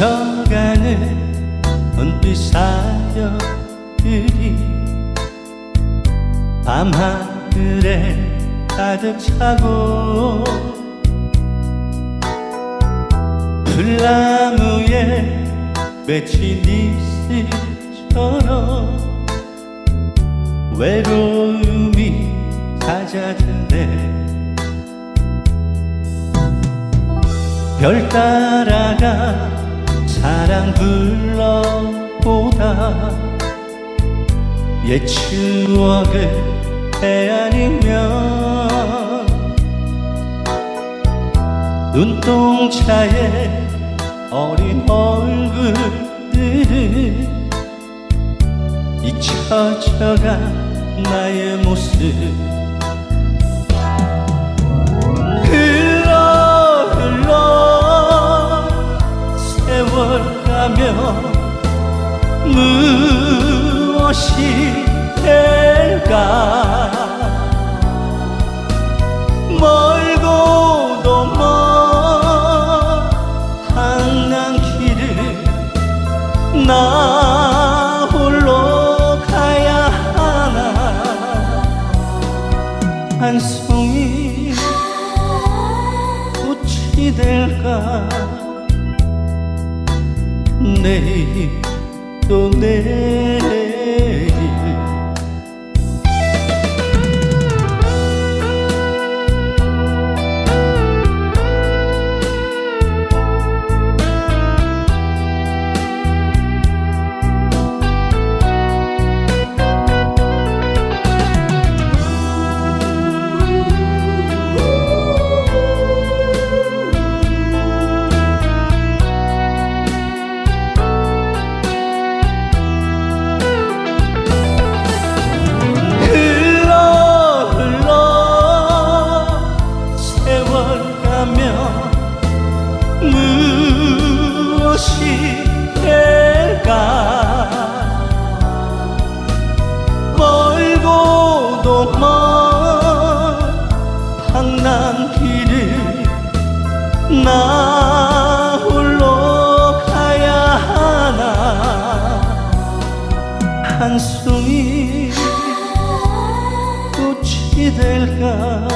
스쳐가는 은빛 사연들이 밤하늘에 가득 차고 풀나무에 맺힌 이슬처럼 외로움이 찾아드네. 별 따라가 사랑 불러보다 옛 추억을 헤아리며 눈동자에 어린 얼굴들을 잊혀져간 나의 모습 꽃이 될까? 내일 또 내일 나 홀로 가야 하나. 한 송이 꽃이 될까?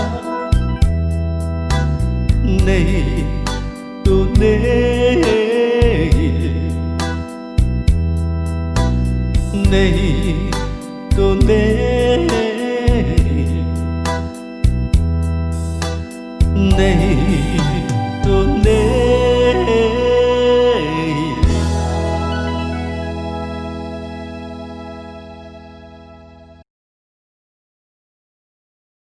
내일 또 내일. 내일 또 내일. 내일